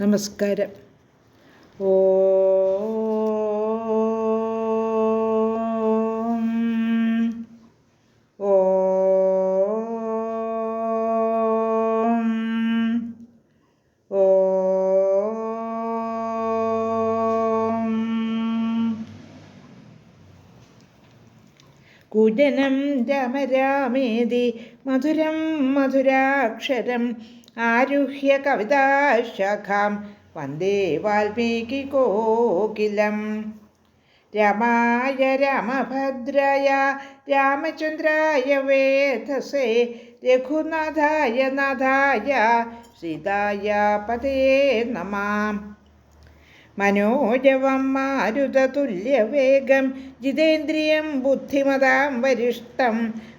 നമസ്കാരം. ഓ കുജനം രമരാമേതി മധുരം മധുരാക്ഷരം ആരുഹ്യ കവിതാശാഖാം വന്ദേ വാൽമീകി കോകിലം. രമായ രാമഭദ്രായ രാമചന്ദ്രായ വേധസേ രഘുനാഥായ നാഥായ സീതായ പതേ നമാം. മനോജവം മാരുതതുല്യവേഗം ജിതേന്ദ്രിയം ബുദ്ധിമതാം വരിഷ്ടം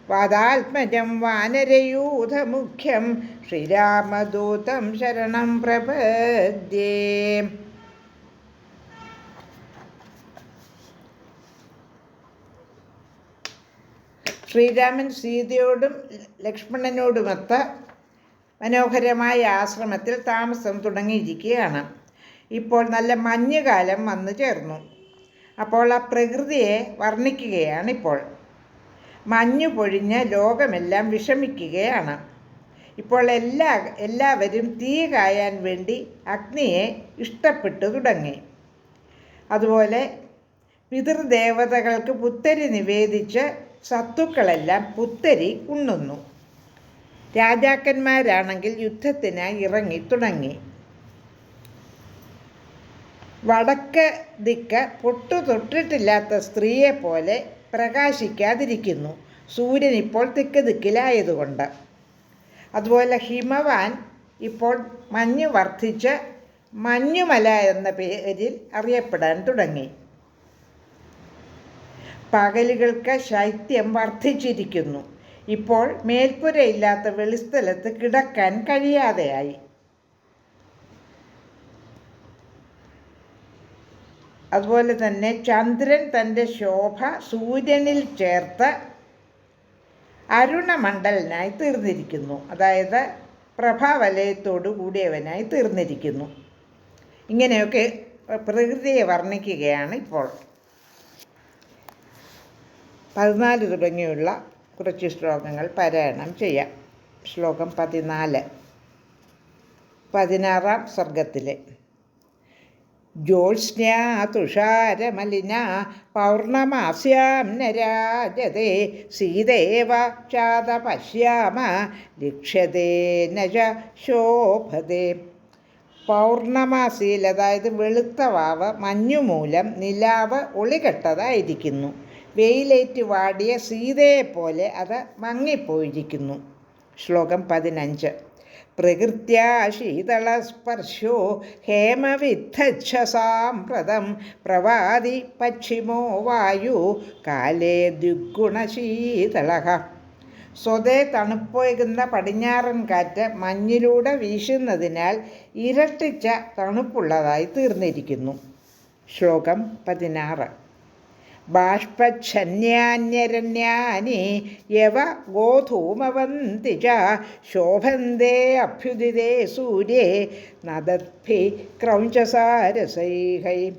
വാദാത്മജം വാനരയൂഥമുഖ്യം ശ്രീരാമദൂതം ശരണം പ്രപദ്യേ. ശ്രീരാമൻ സീതയോടും ലക്ഷ്മണനോടുമൊത്ത മനോഹരമായ ആശ്രമത്തിൽ താമസം തുടങ്ങിയിരിക്കുകയാണ്. ഇപ്പോൾ നല്ല മഞ്ഞുകാലം വന്നു ചേർന്നു. അപ്പോൾ ആ പ്രകൃതിയെ വർണിക്കുകയാണ് ഇപ്പോൾ. മഞ്ഞു പൊഴിഞ്ഞ് ലോകമെല്ലാം വിഷമിക്കുകയാണ്. ഇപ്പോൾ എല്ലാ എല്ലാവരും തീ കായാൻ വേണ്ടി അഗ്നിയെ ഇഷ്ടപ്പെട്ടു തുടങ്ങി. അതുപോലെ പിതൃദേവതകൾക്ക് പുത്തരി നിവേദിച്ച് സത്തുക്കളെല്ലാം പുത്തരി ഉണ്ണുന്നു. രാജാക്കന്മാരാണെങ്കിൽ യുദ്ധത്തിനായി ഇറങ്ങി തുടങ്ങി. വടക്ക് ദിക്ക് പൊട്ടു തൊട്ടിട്ടില്ലാത്ത സ്ത്രീയെ പോലെ പ്രകാശിക്കാതിരിക്കുന്നു. സൂര്യൻ ഇപ്പോൾ തിക്ക് ദിക്കിലായതുകൊണ്ട്. അതുപോലെ ഹിമവാൻ ഇപ്പോൾ മഞ്ഞ് വർദ്ധിച്ച് മഞ്ഞുമല എന്ന പേരിൽ അറിയപ്പെടാൻ തുടങ്ങി. പകലുകൾക്ക് ശൈത്യം വർദ്ധിച്ചിരിക്കുന്നു. ഇപ്പോൾ മേൽപ്പുരയില്ലാത്ത വെളിസ്ഥലത്ത് കിടക്കാൻ കഴിയാതെയായി. അതുപോലെ തന്നെ ചന്ദ്രൻ തന്റെ ശോഭ സൂര്യനിൽ ചേർത്ത് അരുണമണ്ഡലനായി തീർന്നിരിക്കുന്നു. അതായത് പ്രഭാവലയത്തോടു കൂടിയവനായി തീർന്നിരിക്കുന്നു. ഇങ്ങനെയൊക്കെ പ്രകൃതിയെ വർണിക്കുകയാണ് ഇപ്പോൾ. പതിനാല് തുടങ്ങിയുള്ള കുറച്ച് ശ്ലോകങ്ങൾ പാരായണം ചെയ്യാം. ശ്ലോകം പതിനാല്. പതിനാറാം സർഗത്തിലെ ജ്യോത്സ്നാ തുഷാരമലിന പൗർണമാസ്യാം നരാജതേ സീതേവ ചാത പശ്യാമ ലക്ഷ്യതേ നജ ശോഭതേ. പൗർണമാസിയിൽ അതായത് വെളുത്ത വാവ് മഞ്ഞുമൂലം നിലാവ് ഒളികെട്ടതായിരിക്കുന്നു. വെയിലേറ്റ് വാടിയ സീതയെപ്പോലെ അത് മങ്ങിപ്പോയിരിക്കുന്നു. ശ്ലോകം പതിനഞ്ച്. പ്രകൃത്യാ ശീതളസ്പർശോ ഹേമവിദ്ധച്ഛസാമ്പ്രതം പ്രവാദി പക്ഷിമോ വായു കാലേ ദ്വിഗുണശീതള. സ്വതേ തണുപ്പേകുന്ന പടിഞ്ഞാറൻ കാറ്റ് മഞ്ഞിലൂടെ വീശുന്നതിനാൽ ഇരട്ടിച്ച തണുപ്പുള്ളതായി തീർന്നിരിക്കുന്നു. ശ്ലോകം പതിനാറ്. ബാഷ്പച്ഛന്യാന്യരണ്യാനി യവ ഗോധൂമവന്തി ച ശോഭന്തേ അഭ്യുദിതേ സൂര്യേ നദദ്ഭി ക്രൗഞ്ചസാരസൈഹൈ.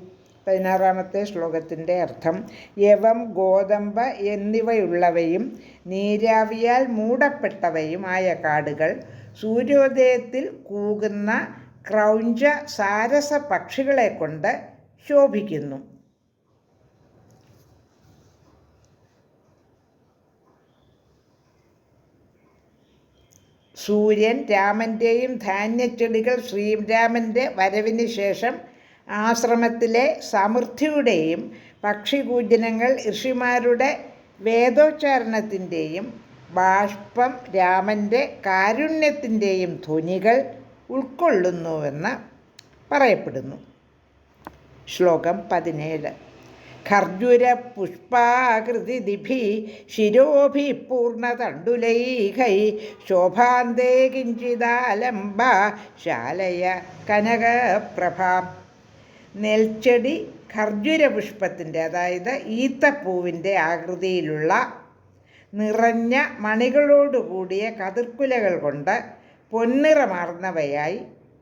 പതിനാറാമത്തെ ശ്ലോകത്തിന്റെ അർത്ഥം യവം ഗോതമ്പ് എന്നിവയുള്ളവയും നീരാവിയാൽ മൂടപ്പെട്ടവയുമായ കാടുകൾ സൂര്യോദയത്തിൽ കൂകുന്ന ക്രൗഞ്ച സാരസ പക്ഷികളെ കൊണ്ട് ശോഭിക്കുന്നു. സൂര്യൻ രാമന്റെയും ധാന്യച്ചെടികൾ ശ്രീരാമന്റെ വരവിന് ശേഷം ആശ്രമത്തിലെ സമൃദ്ധിയുടെയും പക്ഷികൂജനങ്ങൾ ഋഷിമാരുടെ വേദോച്ചാരണത്തിന്റെയും ബാഷ്പം രാമന്റെ കാരുണ്യത്തിന്റെയും ധ്വനികൾ ഉൾക്കൊള്ളുന്നുവെന്ന് പറയപ്പെടുന്നു. ശ്ലോകം പതിനേഴ്. പുഷ്പാകൃതിഭി ശിരോഭി പൂർണതണ്ടുലൈഹൈ ശോഭാന്തേ കിഞ്ചിദാലംബ ശാലയ കനകപ്രഭാം. നെൽച്ചെടി ഖർജുരപുഷ്പത്തിന്റെ അതായത് ഈത്തപ്പൂവിന്റെ ആകൃതിയിലുള്ള നിറഞ്ഞ മണികളോടുകൂടിയ കതിർക്കുലകൾ കൊണ്ട് പൊന്നിറമാർന്നവയായി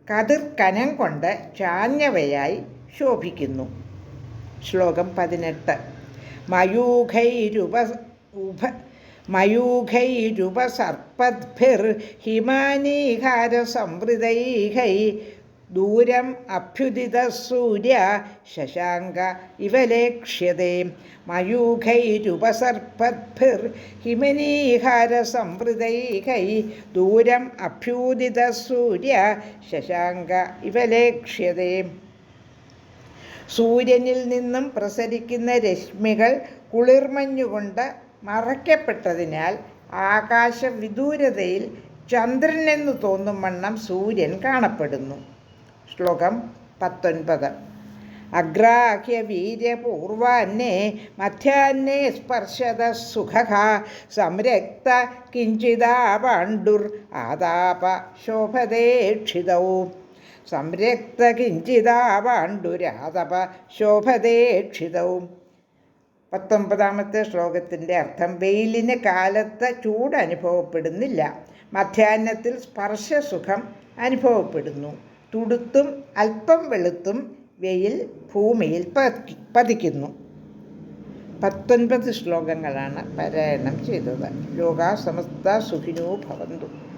കതിർക്കനം കനം കൊണ്ട് ചാഞ്ഞവയായി ശോഭിക്കുന്നു. ശ്ലോകം പതിനെട്ട്. മയൂഖൈരുപ ഉപ മയൂഖൈരുപസർപ്പദ്ഭിർ ഹിമാനീഹാര സംവൃതൈഹൈ ദൂരം അഭ്യുദിത സൂര്യ ശശാങ്ക ഇവലേക്ഷ്യതേ മയൂഖൈരുപസർപ്പദ്ഭിർ ഹിമനീഹാര സംവൃതൈഹൈ ദൂരം അഭ്യൂദിത സൂര്യ ശശാങ്ക ഇവ ലേക്ഷ്യതേ സൂര്യനിൽ നിന്നും പ്രസരിക്കുന്ന രശ്മികൾ കുളിർമഞ്ഞുകൊണ്ട് മറയ്ക്കപ്പെട്ടതിനാൽ ആകാശ വിദൂരതയിൽ ചന്ദ്രനെന്ന് തോന്നും വണ്ണം സൂര്യൻ കാണപ്പെടുന്നു. ശ്ലോകം പത്തൊൻപത്. അഗ്രാഹ്യ വീര്യപൂർവാന്നേ മധ്യാന്നേ സ്പർശത സുഖ സംരക്ത കിഞ്ചിതാ പാണ്ഡുർ ആതാപ ശോഭതേക്ഷിതൗ സംരക്ത കിഞ്ചിതാപാണ്ഡുരാതപ ശോഭതേക്ഷിതവും പത്തൊമ്പതാമത്തെ ശ്ലോകത്തിന്റെ അർത്ഥം വെയിലിന് കാലത്ത് ചൂട് അനുഭവപ്പെടുന്നില്ല. മധ്യാഹ്നത്തിൽ സ്പർശസുഖം അനുഭവപ്പെടുന്നു. തുടുത്തും അല്പം വെളുത്തും വെയിൽ ഭൂമിയിൽ പതി പതിക്കുന്നു. പത്തൊൻപത് ശ്ലോകങ്ങളാണ് പാരായണം ചെയ്തത്. ലോകാ സമസ്ത സുഖിനോ ഭവന്തു.